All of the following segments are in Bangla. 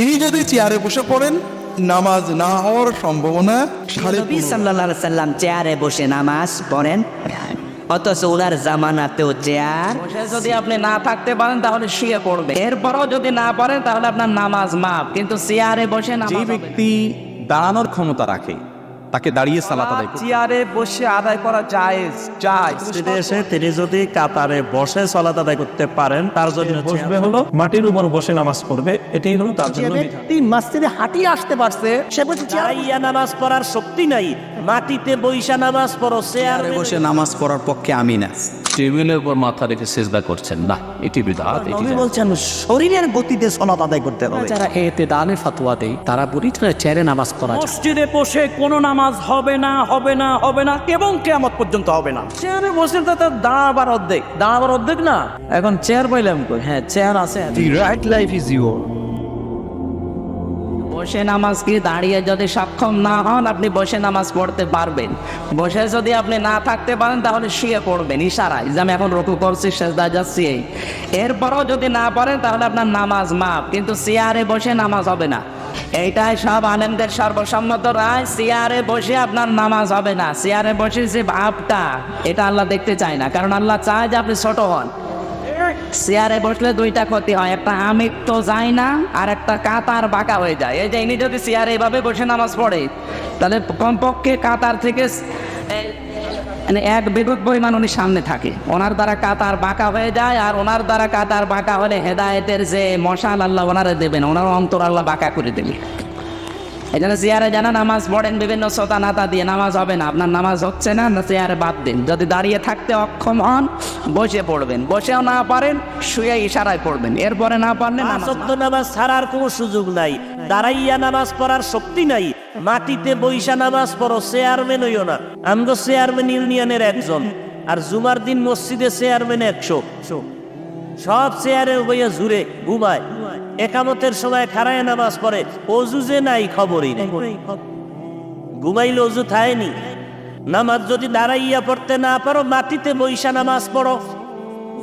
ইনি যদি চেয়ারে বসে পড়েন নামাজ না হওয়ার সম্ভাবনা নবী সাল্লাল্লাহু সাল্লাম চেয়ারে বসে নামাজ পড়েন। অথচ ওনার জামানাতেও চেয়ার যদি আপনি না থাকতে পারেন তাহলে শুয়ে পড়বে। এরপরও যদি না পারেন তাহলে আপনার নামাজ মাপ কিন্তু চেয়ারে বসে যে না। ব্যক্তি দাঁড়ানোর ক্ষমতা রাখে তাকে দাঁড়িয়ে সালাত আদায় করতে চেয়ারে বসে আদায় করা জায়েজ জায়েজ এসে তিনি যদি কাতারে বসে সালাত আদায় করতে পারেন তার জন্য বসবে হলো মাটির উপর বসে নামাজ পড়বে এটাই হলো তার জন্য। ব্যক্তি মসজিদে হাঁটিয়ে আসতে পারছে সে বলছে চাইয়া নামাজ পড়ার শক্তি নাই মাটিতে বৈশা নামাজ পড়ো চেয়ারে বসে নামাজ পড়ার পক্ষে আমি না। টেবিলের উপর মাথা রেখে সেজদা করছেন। না এটি বিধাত এটি বলছেন শরীরের গতিতে সলাত আদায় করতে হবে। যারা এতে দানে ফাতুয়া দেয় তারা বলি চেয়ারে নামাজ পড়া মসজিদে বসে কোনো নামাজ হবে না হবে না হবে না এবং কেমত পর্যন্ত হবে না। চেয়ারে বসে তো তার দাঁড়াবার অর্ধেক দাঁড়াবার অর্ধেক না। এখন চেয়ার পাইলাম কই? হ্যাঁ চেয়ার আছে। The right life is your বসে নামাজ কি দাঁড়িয়ে যদি সক্ষম না হন, আপনি বসে নামাজ পড়তে পারবেন। বসে যদি আপনি না থাকতে পারেন, তাহলে শুয়ে পড়বেন, ইশারায়। যে আমি এখন রকু করছি, সেজদা যাচ্ছি এরপরও যদি না পারেন, তাহলে আপনার নামাজ মাপ কিন্তু চেয়ারে বসে নামাজ হবে না। এইটাই সব আলেমদের সর্বসম্মত রায়। চেয়ারে বসে আপনার নামাজ হবে না। চেয়ারে বসে যে ভাবটা, এটা আল্লাহ দেখতে চায় না। কারণ আল্লাহ চায় যে আপনি ছোট হন। চেয়ারে বসলে দুইটা ক্ষতি হয়, একটা আমিক তো যায় না, আর একটা কাতার বাঁকা হয়ে যায়। এই যে ইনি যদি চেয়ারে এভাবে বসে নামাজ পড়ে, তাহলে কমপক্ষে কাতার থেকে মানে এক বিগত পরিমাণ উনি সামনে থাকে। ওনার দ্বারা কাতার বাঁকা হয়ে যায়, আর ওনার দ্বারা কাতার বাঁকা হলে হেদায়েতের যে মশাল আল্লাহ ওনারে দেবেন ওনার অন্তর আল্লাহ বাঁকা করে দেবে। এই জন্য চেয়ারে নামাজ পড়েন বিভিন্ন শ্রোতা নাতা দিয়ে নামাজ হবে না। আপনার নামাজ হচ্ছে না না চেয়ারে বাদ দিন। যদি দাঁড়িয়ে থাকতে অক্ষম হন বসে পড়বেন। বসেও না পারেন শুয়ে ইশারায় পড়বেন। এরপরে না পারলে আসক্ত নামাজ ছাড়ার কোনো সুযোগ নাই। দাঁড়াইয়া নামাজ পড়ার শক্তি নাই। মাটিতে বৈশা নামাজ পড়ো চেয়ারম্যান হইও না। আমগো চেয়ারম্যান ইউনিয়নের একজন। আর জুমার দিন মসজিদে চেয়ারম্যান একশো। সব চেয়ারে বইয়া জুড়ে ঘুমায়। একামতের সময় খারায় নামাজ পড়ে অজু যে নাই খবরই নেই। ঘুমাইলে অজু থায়নি। নামাজ যদি দাঁড়াইয়া পড়তে না পারো মাটিতে বৈশা নামাজ পড়ো।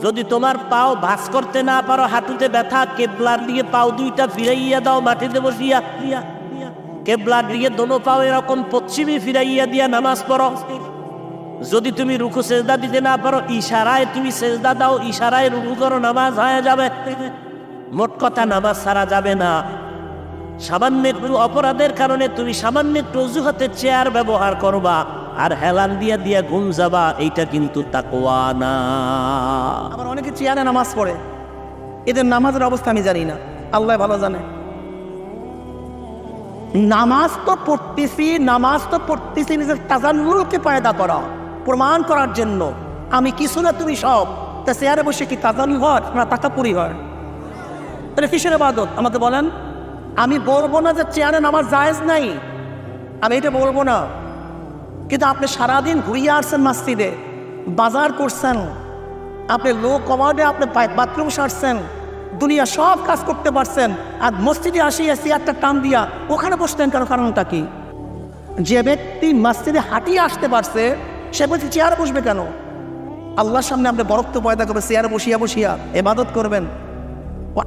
যদি তোমার পাও ভাস করতে না পারো হাঁটুতে ব্যথা কেবলার দিকে পাও দুইটা ফিরাইয়া দাও মাটিতে বসিয়া। কেবলার দিকে দোনো পাও এরকম পশ্চিমে ফিরাইয়া দিয়া নামাজ পড়ো। যদি তুমি রুকু সেজদা দিতে না পারো ইশারায় তুমি সেজদা দাও ইশারায় রুকু করো নামাজ হয়ে যাবে। মোট কথা নামাজ সারা যাবে না। সামান্য একটু অপরাধের কারণে তুমি সামান্য একটু অজুহাতে চেয়ার ব্যবহার করবা আর হেলান দিয়া দিয়া ঘুম যাবা, এইটা কিন্তু তাকওয়া না। আবার অনেকে চেয়ারে নামাজ পড়ে। এদের নামাজের অবস্থা আমি জানি না। আল্লাহ ভালো জানে। নামাজ তো পড়তেছি, নামাজ তো পড়তেছি, নিজের তাজান্নুরকে পায়দা করা, প্রমাণ করার জন্য। আমি কিছু না তুমি সব। তা চেয়ারে বসে কি তাজান্নু হয় না তাকাপুরি হয়? তাহলে কিসের আবাদত আমাকে বলেন। আমি বলব না যে চেয়ারে নামাজ জায়েজ নাই। আমি এটা বলব না। কিন্তু আপনি সারাদিন ঘুরিয়ে আসছেন মসজিদে, বাজার করছেন, আপনি লো কমাডে আপনি বাথরুম সারছেন, দুনিয়া সব কাজ করতে পারছেন, আর মসজিদে আসিয়া চেয়ারটা টান দিয়া ওখানে বসতেন কেন? কারণটা কি? যে ব্যক্তি মসজিদে হাঁটিয়ে আসতে পারছে, সে বলছে, চেয়ারে বসবে কেন? আল্লাহর সামনে আপনি বরক্ত পয়দা করবে, চেয়ারে বসিয়া বসিয়া। এবাদত করবেন।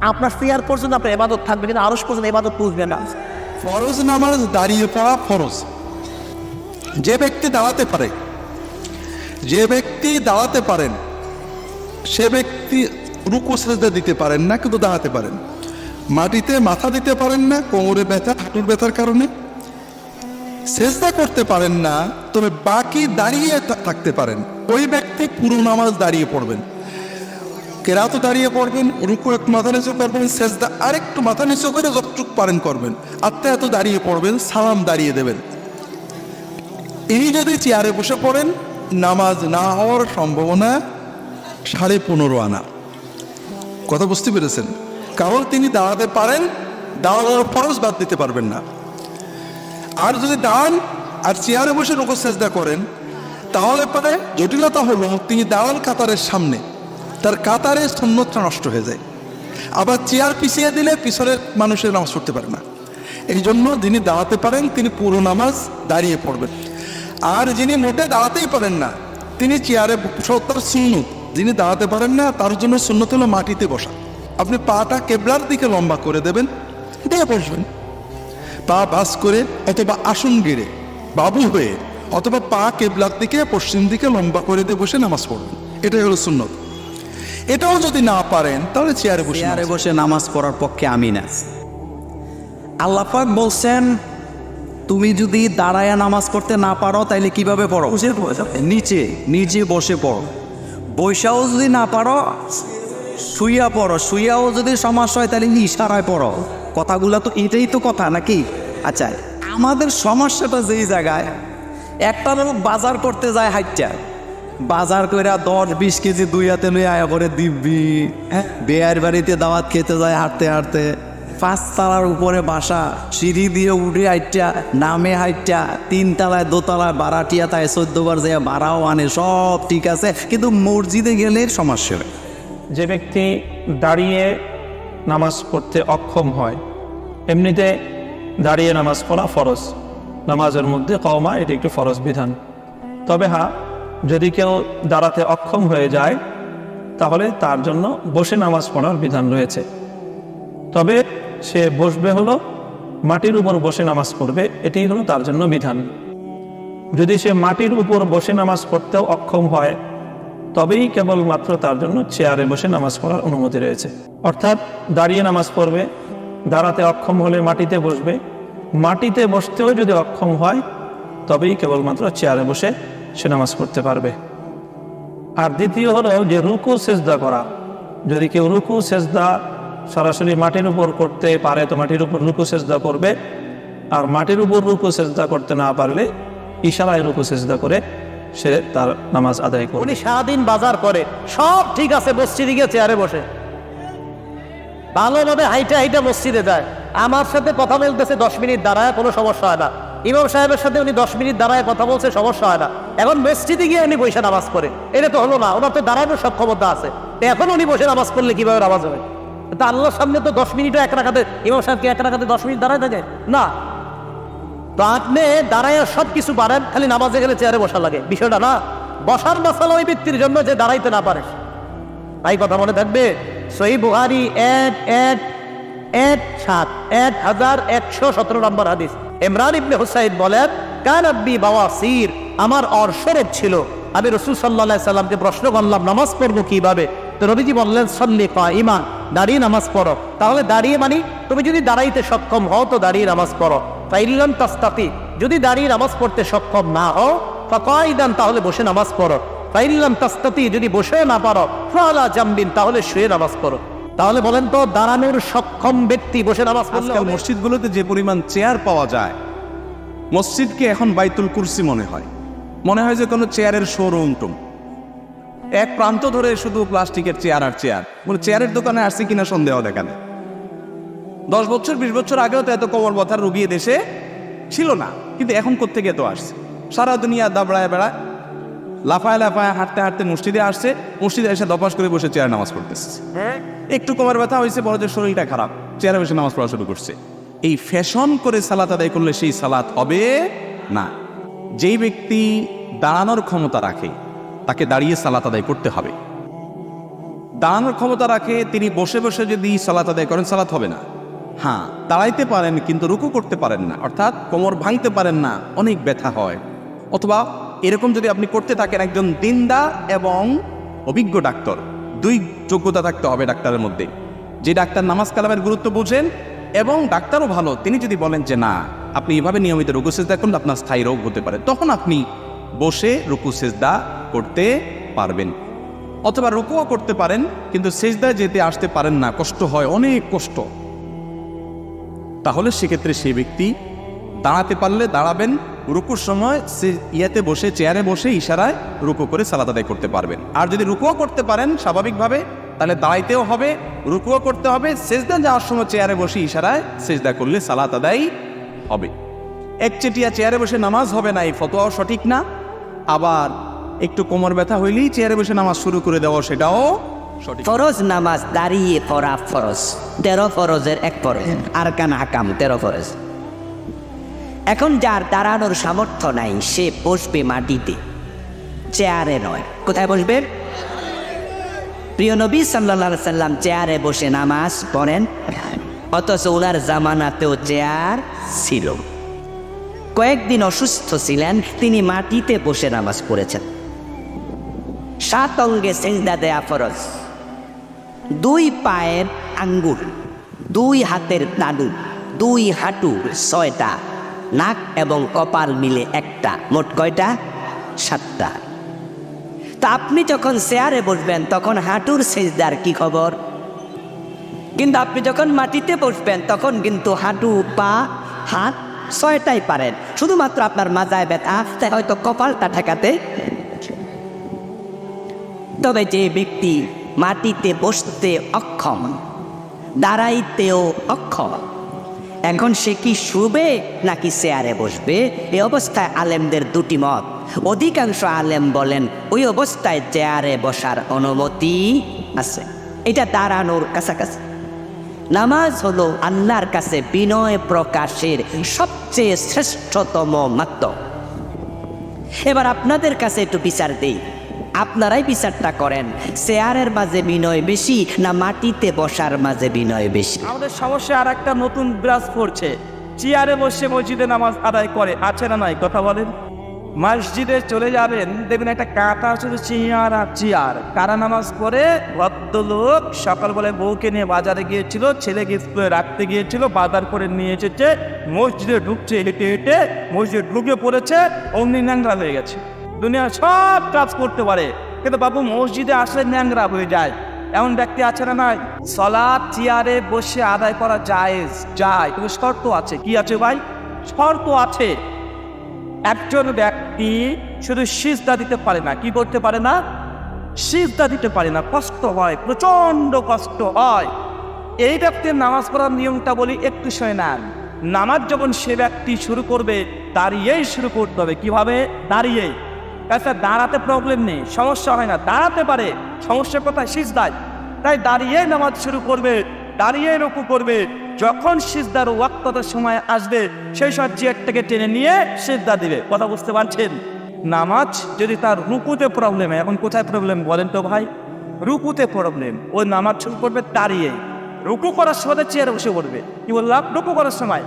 আপনার চেয়ার পর্যন্ত আপনার এবাদত থাকবে, কিন্তু আরস পর্যন্ত এবাদত পুষবে না। ফরজ নামাজ দাঁড়িয়ে পড়া ফরজ। যে ব্যক্তি দাঁড়াতে পারে, যে ব্যক্তি দাঁড়াতে পারেন, সে ব্যক্তি রুকু সেজদা দিতে পারেন না, কিন্তু দাঁড়াতে পারেন। মাটিতে মাথা দিতে পারেন না, কোমরে ব্যথা, হাঁটুর ব্যথার কারণে। সেজদা করতে পারেন না, তবে বাকি দাঁড়িয়ে থাকতে পারেন। ওই ব্যক্তি পুরো নামাজ দাঁড়িয়ে পড়বেন। কেরাত দাঁড়িয়ে পড়বেন, রুকু একটু মাথা নিচু করবেন সেজদা আরেকটু মাথা নিচু করে যতটুক পারেন করবেন। আত্মা এত দাঁড়িয়ে পড়বেন, সালাম দাঁড়িয়ে দেবেন। ইনি যদি চেয়ারে বসে পড়েন, নামাজ না হওয়ার সম্ভাবনা সাড়ে পনেরো আনা। কথা বুঝতে পেরেছেন? কারণ তিনি দাঁড়াতে পারেন, দাঁড়ানোর ফরজ বাদ দিতে পারবেন না। আর যদি দাঁড়ান আর চেয়ারে বসে রুকু, সেজদা করেন, তাহলে পরে জটিলতা হলো তিনি দাঁড়ান কাতারের সামনে। তার কাতারে সন্ন্যতটা নষ্ট হয়ে যায়। আবার চেয়ার পিছিয়ে দিলে পিছনের মানুষের নামাজ পড়তে পারে না। এই জন্য যিনি দাঁড়াতে পারেন, তিনি পুরো নামাজ দাঁড়িয়ে পড়বেন। আর যিনি মোটে দাঁড়াতেই পারেন না, তিনি চেয়ারে সত্তর সুন্নত। যিনি দাঁড়াতে পারেন না, তার জন্য সুন্নত হলো মাটিতে বসা। আপনি পাটা কেবলার দিকে লম্বা করে দেবেন, দিয়ে বসবেন। পা বাস করে অথবা আসন গেড়ে, বাবু হয়ে অথবা পা কেবলার দিকে, পশ্চিম দিকে লম্বা করে দিয়ে বসে নামাজ পড়বেন। এটাই হলো সুন্নত। এটাও যদি না পারেন তাহলে চেয়ারে বসে চেয়ারে বসে নামাজ পড়ার পক্ষে আমি না। আল্লাপাক বলছেন তুমি যদি দাঁড়ায়া নামাজ পড়তে না পারো তাইলে কীভাবে পড়ো? বসে নিচে নিচে বসে পড়ো। বৈশাও যদি না পারো শুইয়া পড়ো। শুইয়াও যদি সমস্যা হয় তাহলে ইশারায় পড়ো। কথাগুলো তো এটাই তো কথা নাকি? আচ্ছা আমাদের সমস্যাটা যেই জায়গায় একটা লোক বাজার করতে যায় হাইটা বাজার কইরা দশ, বিশ কেজি দুই হাতে লই আয়া করে দিব্যি হ্যাঁ? বেয়ার বাড়িতে দাওয়াত খেতে যায় হাঁটতে হাঁটতে। পাঁচ তালার উপরে বাসা, সিঁড়ি দিয়ে উঠে হাইটা নামে হাইটা তিন তালায় দোতলায় বারাটিয়া তাই চোদ্দ বার যায় ভাড়াও আনে, সব ঠিক আছে। কিন্তু মসজিদে গেলে সমস্যা যে ব্যক্তি দাঁড়িয়ে নামাজ পড়তে অক্ষম হয়, এমনিতে দাঁড়িয়ে নামাজ পড়া ফরজ। নামাজের মধ্যে কওমা, এটি একটি ফরজ বিধান। তবে হ্যাঁ যদি কেউ দাঁড়াতে অক্ষম হয়ে যায়, তাহলে তার জন্য বসে নামাজ পড়ার বিধান রয়েছে। তবে সে বসবে হলো, মাটির উপর বসে নামাজ পড়বে এটি হলো তার জন্য বিধান। যদি সে মাটির উপর বসে নামাজ পড়তেও অক্ষম হয়, তবেই কেবলমাত্র তার জন্য চেয়ারে বসে নামাজ পড়ার অনুমতি রয়েছে। অর্থাৎ দাঁড়িয়ে নামাজ পড়বে, দাঁড়াতে অক্ষম হলে মাটিতে বসবে। মাটিতে বসতেও যদি অক্ষম হয়, তবেই কেবলমাত্র চেয়ারে বসে সে নামাজ পড়তে পারবে। আর দ্বিতীয় হলো যে রুকু, সেজদা করা। যদি কেউ রুকু, সেজদা সরাসরি মাটির উপর করতে পারে, তো মাটির উপর রুকু, সেজদা করবে। আর মাটির উপর রুকু, সেজদা করতে না পারলে ইশারায় রুকু, সেজদা করে সে তার নামাজ আদায় করবে। উনি সারাদিন বাজার করে, সব ঠিক আছে, মসজিদে গিয়ে চেয়ারে বসে। ভালোভাবে হাইটা হাইটা মসজিদে যায়। আমার সাথে কথা বলতেছে, দশ মিনিট দাঁড়ায়, কোনো সমস্যা হয় না। ইমাম সাহেবের সাথে উনি দশ মিনিট দাঁড়ায় কথা বলছে, সমস্যা হয় না। এখন মসজিদে গিয়ে উনি বসে নামাজ করে এটা তো হলো না, ওনার তো দাঁড়ানোর সক্ষমতা আছে। এখন উনি বসে নামাজ করলে কীভাবে নামাজ হবে? তা আল্লাহর সামনে তো দশ মিনিটও এক রাখাতে, ইমাম সাহেবকে এক রাখাতে দশ মিনিট দাঁড়ায় থাকে? না। তো আপনি দাঁড়ায় সব কিছু পারেন, খালি নামাজে গেলে চেয়ারে বসা লাগে। বিষয়টা না। বসার মশালা ওই ব্যক্তির জন্য যে দাঁড়াইতে না পারে। তাই কথা মনে থাকবে? সহি বুহারি এক এক এক, সাত, এক হাজার একশো সতেরো নম্বর হাদিস। ইমরান ইবনে হুসাইন বলেন, কান আব্বি বাওয়াসির, আমার অর্শরের ছিল। আমি রসুল সাল্লাহ সাল্লামকে প্রশ্ন করলাম, নামাজ পড়ব কীভাবে? তো নবীজি বললেন, সল্লি কা ইমান দাঁড়িয়ে নামাজ পড়ো। তাহলে দাঁড়িয়ে মানি, তুমি যদি দাঁড়াইতে সক্ষম হও, তো দাঁড়িয়ে নামাজ পড়ো। ফাইলাম তাস্তাতি, যদি দাঁড়িয়ে নামাজ পড়তে সক্ষম না হও ফাকাইদান তাহলে বসে নামাজ পড়ো। ফাইলাম তাস্তাতি, যদি বসে না পারো, ফালা জাম্বিন, তাহলে শুয়ে নামাজ পড়ো। তাহলে বলেন তো দাঁড়ানোর সক্ষম ব্যক্তি বসে নামাজ আজকাল? মসজিদগুলোতে যে পরিমাণ চেয়ার পাওয়া যায় মসজিদকে এখন বাইতুল কুরসি মনে হয়। মনে হয় যে কোনো চেয়ারের শোরুম টুম এক প্রান্ত ধরে শুধু প্লাস্টিকের চেয়ার আর চেয়ার। বলে চেয়ারের দোকানে আসছে কিনা সন্দেহ দেখানে দশ বছর বিশ বছর আগেও তো এত কোমর ব্যথার রুগী এ দেশে ছিল না। কিন্তু এখন কোত্থেকে তো আসছে? সারা দুনিয়া দাবড়ায় বেড়ায় লাফায় লাফায় হাঁটতে হাঁটতে মসজিদে আসছে মসজিদে এসে দপাস করে বসে চেয়ার নামাজ পড়তেছে। একটু কোমর ব্যথা হয়েছে বড় যে শরীরটা খারাপ। চেয়ারে বসে নামাজ পড়া শুরু করছে। এই ফ্যাশন করে সালাত আদায় করলে সেই সালাত হবে না। যেই ব্যক্তি দাঁড়ানোর ক্ষমতা রাখে তাকে দাঁড়িয়ে সালাত আদায় করতে হবে। দাঁড়ানোর ক্ষমতা রাখে তিনি বসে বসে যদি সালাত আদায় করেন সালাত হবে না। হ্যাঁ দাঁড়াইতে পারেন কিন্তু রুকু করতে পারেন না। অর্থাৎ কোমর ভাঙতে পারেন না অনেক ব্যথা হয়। অথবা এরকম যদি আপনি করতে থাকেন একজন দিনদা এবং অভিজ্ঞ ডাক্তার, দুই যোগ্যতা থাকতে হবে ডাক্তারের মধ্যে। যে ডাক্তার নামাজ কালামের গুরুত্ব বুঝেন এবং ডাক্তারও ভালো, তিনি যদি বলেন যে না, আপনি এভাবে নিয়মিত রুকু সেজদা করলে আপনার স্থায়ী রোগ হতে পারে, তখন আপনি বসে রুকু সেজদা করতে পারবেন। অথবা রুকুও করতে পারেন, কিন্তু সেজদায় যেতে আসতে পারেন না, কষ্ট হয়, অনেক কষ্ট। তাহলে সেক্ষেত্রে সেই ব্যক্তি দাঁড়াতে পারলে দাঁড়াবেন রুকুর সময় সে ইয়াতে বসে, চেয়ারে বসে ইশারায় রুকু করে সালাদ আদায় করতে পারবেন। আর যদি রুকুও করতে পারেন স্বাভাবিকভাবে, তাহলে দাঁড়াইতেও হবে, রুকুও করতে হবে, সেজদা যাওয়ার সময় চেয়ারে বসে ইশারায় সেজদা করলে সালাত আদায় হবে। একচেটিয়া চেয়ারে বসে নামাজ হবে না, এই ফতোয়াও সঠিক না। আবার একটু কোমর ব্যথা হইলেই চেয়ারে বসে নামাজ শুরু করে দেওয়া সেটাও ফরজ নামাজ দাঁড়িয়ে পড়া ফরজ, তেরো ফরজের এক ফরজ, আর কান আকাম তেরো ফরজ। এখন যার দাঁড়ানোর সামর্থ্য নাই, সে বসবে মাটিতে। চেয়ারে নয়। কোথায় বসবে? প্রিয় নবী সাল্লা সাল্লাম চেয়ারে বসে নামাজ পড়েন। অথচ ওনার জামানাতেও চেয়ার ছিল। কয়েকদিন অসুস্থ ছিলেন, তিনি মাটিতে বসে নামাজ পড়েছেন। সাত অঙ্গে সেজদা দেয়া ফরজ। দুই পায়ের আঙ্গুল, দুই হাতের তালু দুই হাঁটু ছয়টা নাক এবং কপাল মিলে একটা। মোট কয়টা? সাতটা। তা আপনি যখন চেয়ারে বসবেন, তখন হাঁটুর সেজদার কি খবর? কিন্তু আপনি যখন মাটিতে বসবেন, তখন কিন্তু হাঁটু, পা, হাত ছয়টাই পারেন। শুধুমাত্র আপনার মাজায় ব্যথা তাই হয়তো কপালটা ঠেকাতে। তবে যে ব্যক্তি মাটিতে বসতে অক্ষম, দাঁড়াইতেও অক্ষম এখন সে কি শুবে নাকি চেয়ারে বসবে? এ অবস্থায় আলেমদের দুটি মত। অধিকাংশ আলেম বলেন, ওই অবস্থায় চেয়ারে বসার অনুমতি আছে। এটা দাঁড়ানোর কাছাকাছি। নামাজ হলো আল্লাহর কাছে বিনয় প্রকাশের সবচেয়ে শ্রেষ্ঠতম মাধ্যম। এবার আপনাদের কাছে একটু বিচার দেই। আপনারাই বিচারটা করেন। চেয়ারের মাঝে বিনয় বেশি না মাটিতে বসার মাঝে বিনয় বেশি? আমাদের সমস্যা আর একটা নতুন বিরাজ করছে চেয়ারে বসে মসজিদে নামাজ আদায় করে, আছে না নাই? কথা বলেন। মসজিদে চলে যাবেন, দেখবেন একটা কাঁটা শুধু চেয়ার আর চেয়ার। কারা নামাজ পড়ে? ভদ্রলোক সকালবেলায় বউকে নিয়ে বাজারে গিয়েছিল, ছেলেকে স্কুলে রাখতে গিয়েছিল, বাজার করে নিয়ে এসেছে, মসজিদে ঢুকছে, হেঁটে হেঁটে মসজিদে ঢুকে পড়েছে অমনি ন্যাংরা হয়ে গেছে। দুনিয়া সব কাজ করতে পারে। কিন্তু বাবু, মসজিদে আসলে ন্যাংরা হয়ে যায়। এমন ব্যক্তি আছে না নাই? সলাদ চেয়ারে বসে আদায় করা জায়েজ। যায়। কিন্তু শর্ত আছে। কি আছে ভাই? শর্ত আছে। একজন ব্যক্তি শুধু সিজদা দিতে পারে না। কি করতে পারে না? সিজদা দিতে পারে না। কষ্ট হয়। প্রচণ্ড কষ্ট হয়। এই ব্যক্তির নামাজ পড়ার নিয়মটা বলি, একটু সময় নেন। নামাজ যখন সে ব্যক্তি শুরু করবে, দাঁড়িয়েই শুরু করতে হবে। কীভাবে? দাঁড়িয়েই। আচ্ছা দাঁড়াতে প্রবলেম নেই, সমস্যা হয় না। দাঁড়াতে পারে সমস্যা কোথায় সিজদায়। তাই দাঁড়িয়ে নামাজ শুরু করবে, দাঁড়িয়ে রুকু করবে। যখন সিজদার ওয়াক্ততার সময় আসবে, সেই সময় চেয়ারটাকে টেনে নিয়ে সিজদা দিবে। কথা বুঝতে পারছেন? নামাজ যদি তার রুকুতে প্রবলেম এখন কোথায় প্রবলেম বলেন তো ভাই? রুকুতে প্রবলেম ওই নামাজ শুরু করবে দাঁড়িয়ে। রুকু করার সময় চেয়ারে বসে পড়বে। কি বললাম? রুকু করার সময়।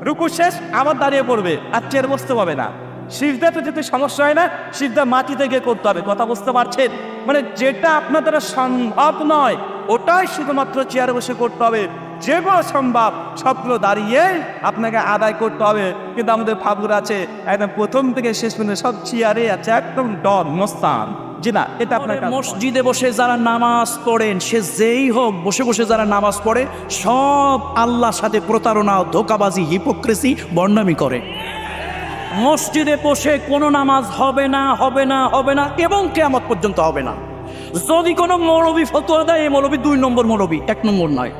রুকু শেষ, আবার দাঁড়িয়ে পড়বে। আর চেয়ার বসতে পাবে না। সিজদাতে যেতে সমস্যা হয় না, সিজদা মাটিতে গিয়ে করতে হবে, কথা বুঝতে পারছেন? মানে যেটা আপনার দ্বারা সম্ভব নয়, ওটাই শুধুমাত্র চেয়ারে বসে করতে হবে। যেগুলো সম্ভব সবগুলো দাঁড়িয়ে আপনাকে আদায় করতে হবে। কিন্তু আমাদের ফাগুর আছে, একদম প্রথম থেকে শেষ পর্যন্ত সব চেয়ারে আছে, একদম ডন, মস্তান। জি না, এটা আপনার মসজিদে বসে যারা নামাজ পড়েন, সে যেই হোক, বসে বসে যারা নামাজ পড়ে, সব আল্লাহর সাথে প্রতারণা, ধোকাবাজি হিপোক্রেসি বর্ণামি করে। মসজিদে বসে কোনো নামাজ হবে না হবে না হবে না এবং কেয়ামত পর্যন্ত হবে না। যদি কোনো মৌলবী ফতোয়া দেয়, এই মৌলবী দুই নম্বর মৌলবী, এক নম্বর নয়।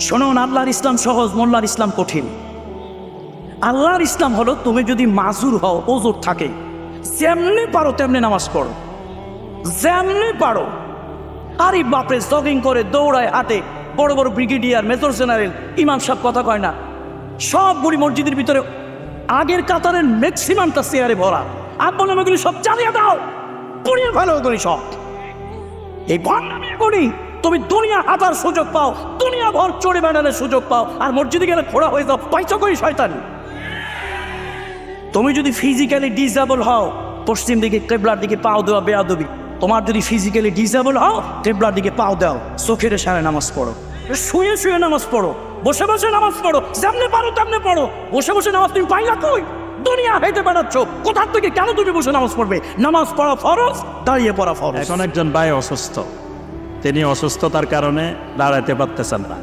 শোনুন, আল্লাহর ইসলাম সহজ, মোল্লার ইসলাম কঠিন। আল্লাহর ইসলাম হলো তুমি যদি মাজুর হও, ওজোর থাকে। যেমনি পারো তেমনি নামাজ পড়ো। যেমনি পারো। আরে বাপরে, জগিং করে, দৌড়ায়, হাঁটে, বড় বড় ব্রিগেডিয়ার, মেজর জেনারেল, ইমাম সাহেব কথা কয় না। সবগুলি মসজিদের ভিতরে আগের কাতারের ম্যাক্সিমামটা চেয়ারে ভরা। বললাম এগুলি সব চালিয়ে দাও। পুড়িয়ে ফেলো এগুলি সব। এই ভণ্ডামি করি তুমি দুনিয়া হাতার সুযোগ পাও, দুনিয়া ভর চড়ে বেড়ানোর সুযোগ পাও, আর মসজিদে গেলে ঘোড়া হয়ে যাও পয়সা করি শয়তানি? তুমি যদি ফিজিক্যালি ডিসেবল হও, পশ্চিম দিকে কেবলার দিকে পাও দেওয়া বেয়াদবি। তোমার যদি ফিজিক্যালি ডিসেবল হও, কেবলার দিকে পাও দাও। চোখের সামনে নামাজ পড়ো। শুয়ে শুয়ে নামাজ পড়ো। বসে বসে নামাজ পড়ো, যেমনে পারো তেমনে পড়ো। বসে বসে নামাজ তুমি পাইলা কই? দুনিয়া হেঁটে বেড়াচ্ছ। কোথার থেকে কেন তুমি বসে নামাজ পড়বে? নামাজ পড়া ফরজ, দাঁড়িয়ে পড়া ফরজ। এখন একজন ভাই অসুস্থ। তিনি অসুস্থতার কারণে দাঁড়াইতে পারতেছেন না।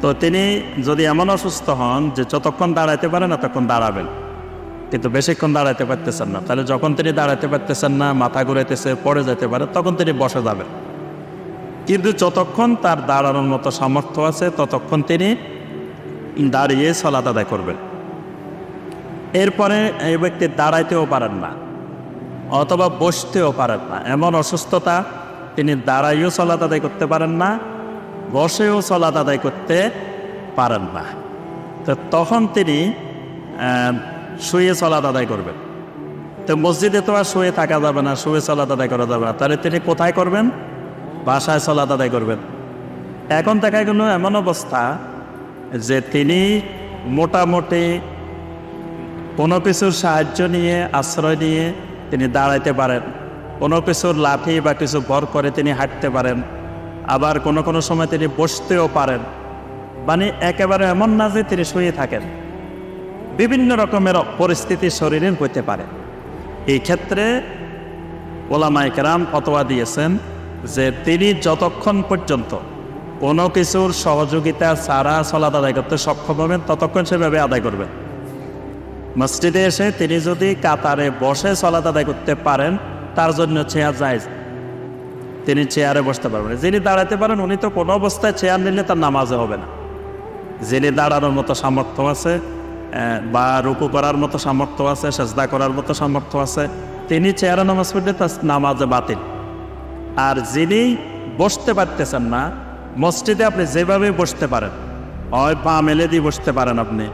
তো তিনি যদি এমন অসুস্থ হন যে যতক্ষণ দাঁড়াইতে পারে না তখন দাঁড়াবেন। কিন্তু বেশিক্ষণ দাঁড়াইতে পারতেছেন না। তাহলে যখন তিনি দাঁড়াইতে পারতেছেন না, মাথা ঘুরাইতেছে, পড়ে যেতে পারে, তখন তিনি বসে যাবেন। কিন্তু যতক্ষণ তার দাঁড়ানোর মতো সামর্থ্য আছে, ততক্ষণ তিনি দাঁড়িয়ে সলাত আদায় করবেন। এরপরে এই ব্যক্তি দাঁড়াইতেও পারেন না, অথবা বসতেও পারেন না। এমন অসুস্থতা তিনি দাঁড়াইও চলাত আদায় করতে পারেন না, বসেও চলাত আদায় করতে পারেন না। তো তখন তিনি শুয়ে চলাত আদায় করবেন। তো মসজিদে তো আর শুয়ে থাকা যাবে না, শুয়ে চলাত আদায় করা যাবে না। তাহলে তিনি কোথায় করবেন? বাসায় চলাত আদায় করবেন। এখন দেখা গেল এমন অবস্থা যে তিনি মোটামুটি কোনো কিছুর সাহায্য নিয়ে, আশ্রয় নিয়ে তিনি দাঁড়াইতে পারেন। কোনো কিছুর লাঠি বা কিছু ভর করে তিনি হাঁটতে পারেন। আবার কোনো কোনো সময় তিনি বসতেও পারেন। মানে একেবারে এমন না যে তিনি শুয়ে থাকেন। বিভিন্ন রকমের পরিস্থিতি শরীরের হইতে পারে। এই ক্ষেত্রে ওলামাইকেরাম ফতোয়া দিয়েছেন যে তিনি যতক্ষণ পর্যন্ত কোনো কিছুর সহযোগিতা ছাড়া সলাদ আদায় করতে সক্ষম হবেন, ততক্ষণ সেভাবে আদায় করবেন। মসজিদে এসে তিনি যদি কাতারে বসে সলাদ আদায় করতে পারেন, তার জন্য চেয়ার যায় তিনি চেয়ারে বসতে পারবেন। যিনি দাঁড়াতে পারেন, উনি তো কোনো অবস্থায় চেয়ার নিলে তার নামাজে হবে না। যিনি দাঁড়ানোর মতো সামর্থ্য আছে বা রুকু করার মতো সামর্থ্য আছে, সেজদা করার মতো সামর্থ্য আছে, তিনি চেয়ারে নামাজ পড়লে তার নামাজে বাতিল। আর যিনি বসতে পারতেছেন না, মসজিদে আপনি যেভাবে বসতে পারেন, হয় পা মেলে দিয়ে বসতে পারেন আপনি,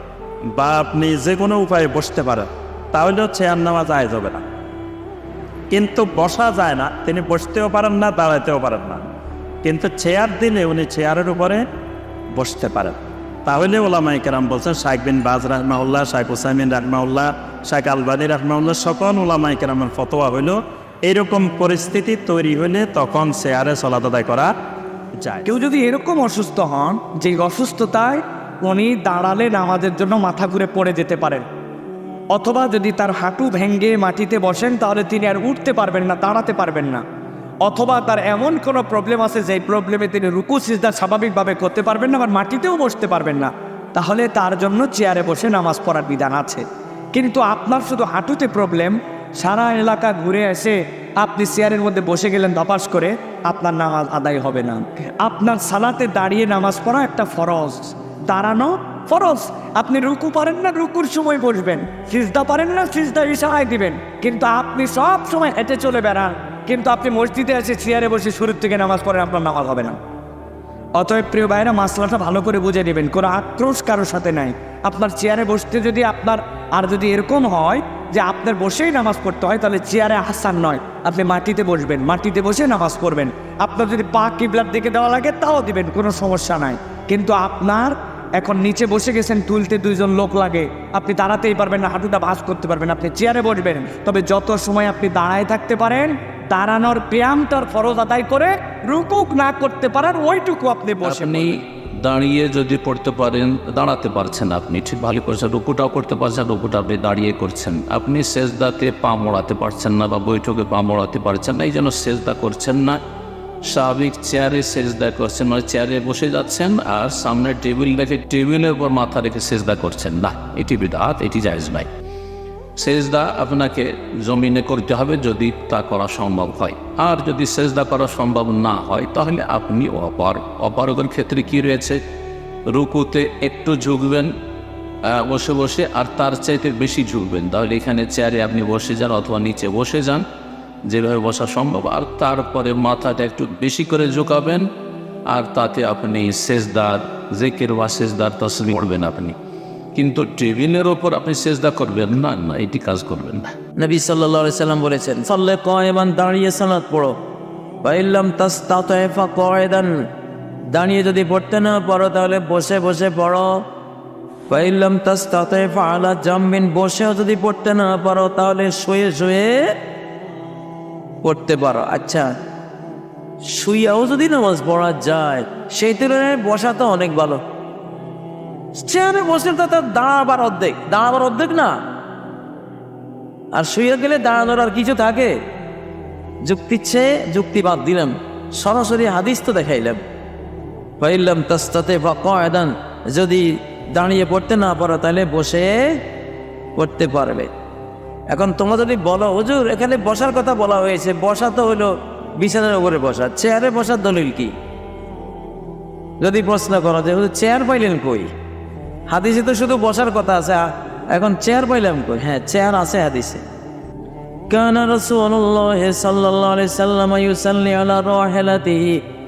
বা আপনি যে কোনো উপায়ে বসতে পারেন তাহলেও চেয়ার নেওয়া যায় যাবে না। কিন্তু বসা যায় না, তিনি বসতেও পারেন না দাঁড়াতেও পারেন না। কিন্তু চেয়ার দিলে উনি চেয়ারের উপরে বসতে পারেন। তাহলে ওলামাই কেরাম বলছেন, শাইখ বিন বাজ রাহমাউল্লাহ শাইখ হুসাইমিন রাহমাউল্লাহ শাইখ আলবানী রাহমাউল্লাহ সকল ওলামাই কেরামের ফতোয়া হইল এইরকম পরিস্থিতি তৈরি হলে তখন চেয়ারে চলাত আদায় করা যায়। কেউ যদি এরকম অসুস্থ হন, যে অসুস্থতায় উনি দাঁড়ালে নামাজের জন্য মাথা ঘুরে পড়ে যেতে পারেন। অথবা যদি তার হাঁটু ভেঙ্গে মাটিতে বসেন, তাহলে তিনি আর উঠতে পারবেন না, দাঁড়াতে পারবেন না। অথবা তার এমন কোনো প্রবলেম আছে যে প্রবলেমে তিনি রুকু, সিজদা স্বাভাবিকভাবে করতে পারবেন না আবার মাটিতেও বসতে পারবেন না, তাহলে তার জন্য চেয়ারে বসে নামাজ পড়ার বিধান আছে। কিন্তু আপনার শুধু হাঁটুতে প্রবলেম সারা এলাকা ঘুরে এসে আপনি চেয়ারের মধ্যে বসে গেলেন ধপাস করে, আপনার নামাজ আদায় হবে না। আপনার সালাতে দাঁড়িয়ে নামাজ পড়া একটা ফরজ। দাঁড়ানো ফরজ। আপনি রুকু পারেন না, রুকুর সময় বসবেন। সিজদা পারেন না, সিজদা ইশারায় দিবেন। কিন্তু আপনি সব সময় হেঁটে চলে বেড়ান। কিন্তু আপনি মসজিদে এসে চেয়ারে বসে শুরুর থেকে নামাজ পড়েন, আপনার নামাজ হবে না। অতএব প্রিয় ভাইরা মাসলাটা ভালো করে বুঝে নেবেন। কোনো আক্রোশ কারোর সাথে নাই। আপনার চেয়ারে বসতে যদি আপনার আর যদি এরকম হয় যে আপনার বসেই নামাজ পড়তে হয় তাহলে চেয়ারে হাসান নয়। আপনি মাটিতে বসবেন মাটিতে বসে নামাজ পড়বেন। আপনার যদি পা কিবলার দিকে দেওয়া লাগে তাও দিবেন কোনো সমস্যা নাই। কিন্তু আপনার এখন নিচে বসে গেছেন তুলতে দুইজন লোক লাগে। আপনি দাঁড়াতেই পারবেন না হাঁটুটা ভাঁজ করতে পারবেন আপনি চেয়ারে বসবেন। তবে যত সময় আপনি দাঁড়ায় থাকতে পারেন দাঁড়ানোর ব্যায়ামটার ফরজ আদায় করে রুকুক না করতে পারেন ওইটুকু আপনি বসে আপনি দাঁড়িয়ে যদি পড়তে পারেন, দাঁড়াতে পারছেন আপনি। ঠিক ভালো করছেন, রুকুটাও করতে পারছেন, রুকুটা আপনি দাঁড়িয়ে করছেন। আপনি সেজদাতে পা মোড়াতে পারছেন না বা বৈঠকে পা মোড়াতে পারছেন না, এই জন্য সেজদা করছেন না। স্বাভাবিক চেয়ারে সেজদা করছেন মানে চেয়ারে বসে যাচ্ছেন আর সামনে টেবিল রেখে, টেবিলের উপর মাথা রেখে সেজদা করছেন। না, এটি বিদাত, এটি জায়জ নাই সেজদা আপনাকে জমিনে করতে হবে যদি তা করা সম্ভব হয়। আর যদি সেজদা করা সম্ভব না হয়, তাহলে আপনি অপার। অপারগের ক্ষেত্রে কি রয়েছে? রুকুতে একটু ঝুঁকবেন বসে বসে, আর তার চাইতে বেশি ঝুঁকবেন। তাহলে এখানে চেয়ারে আপনি বসে যান অথবা নিচে বসে যান, যেভাবে বসা সম্ভব। আর তারপরে মাথাটা একটু বেশি করে ঝুঁকাবেন, আর তাতে আপনি সেজদার, জেকের বা সেজদার তসবি করবেন আপনি। কিন্তু টেবিলের ওপর আপনি সেজদা করবেন না না, এটি কাজ করবেন না। নবী সাল্লাহ সাল্লাম বলেছেন, সাল্লে কয়েমান, দাঁড়িয়ে সালাত পড়ো। বাইল্লাম তাস্তাতফা কয়েদান দাঁড়িয়ে যদি পড়তে না পারো তাহলে বসে বসে পড়ো। বাইল্লাম তাস্তাতফা আলা জাম্মিন, বসেও যদি পড়তে না পারো তাহলে শুয়ে শুয়ে পড়তে পারো। আচ্ছা শুইয়াও যদি নামাজ পড়া যায়, সেই তুলনায় বসা তো অনেক ভালো। চেয়ারে বসে তো তার দাঁড়াবার অর্ধেক দাঁড়াবার অর্ধেক না। আর শুয়ে গেলে দাঁড়ানোর আর কিছু থাকে? যুক্তি চেয়ে যুক্তি বাদ দিলাম, সরাসরি হাদিস তো দেখাইলাম। পাইলাম তাস্তাতে বা কয়দান যদি দাঁড়িয়ে পড়তে না পারো তাহলে বসে পড়তে পারবে। এখন তোমরা যদি বলো, হুজুর, এখানে বসার কথা বলা হয়েছে, বসা তো হলো বিছানার উপরে বসা, চেয়ারে বসার দলিল কি? যদি প্রশ্ন করো যে, হুজুর, চেয়ার পাইলেন কই? হাদিসে তো শুধু বসার কথা আছে আ- এখন চেয়ার পাইলাম কই হ্যাঁ চেয়ার আছে হাদিসে كان رسول الله صلى الله عليه وسلم يصلي على راحلته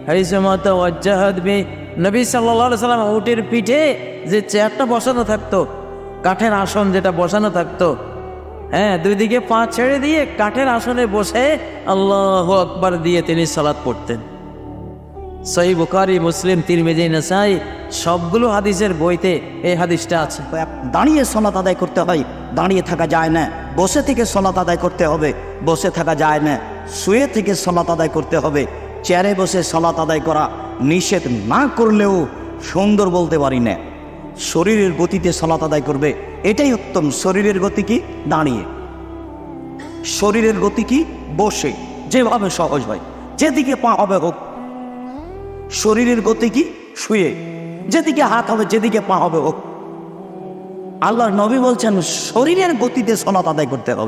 حيثما توجهت به নবী সাল্লাল্লাহু আলাইহি সাল্লাম উটের পিঠে যে চেয়ারটা বসানো থাকতো কাঠের আসন যেটা বসানো থাকতো হ্যাঁ দুই দিকে পা ছেড়ে দিয়ে কাঠের আসনে বসে আল্লাহ আকবার দিয়ে তিনি সালাত পড়তেন সহি বুকারি মুসলিম, তিরমিজি, নাসাই, সবগুলো হাদিসের বইতে এই হাদিসটা আছে। দাঁড়িয়ে সলাত আদায় করতে হয়, দাঁড়িয়ে থাকা যায় না। বসে থেকে সলাত আদায় করতে হবে, বসে থাকা যায় না। শুয়ে থেকে সলাত আদায় করতে হবে, চেয়ারে বসে সলাত আদায় করা নিষেধ না করলেও সুন্দর বলতে পারি না। শরীরের গতিতে সলাত আদায় করবে, এটাই উত্তম। শরীরের গতি কি? দাঁড়িয়ে। শরীরের গতি কি? বসে। যেভাবে সহজ হয়। যেদিকে পা হবে হোক শরীরের গতি কি? শুয়ে। যেদিকে হাত হবে, যেদিকে পা হবে হোক আল্লাহ নবী বলছেন, শরীরের গতিতে সলাত আদায় করতে হবে।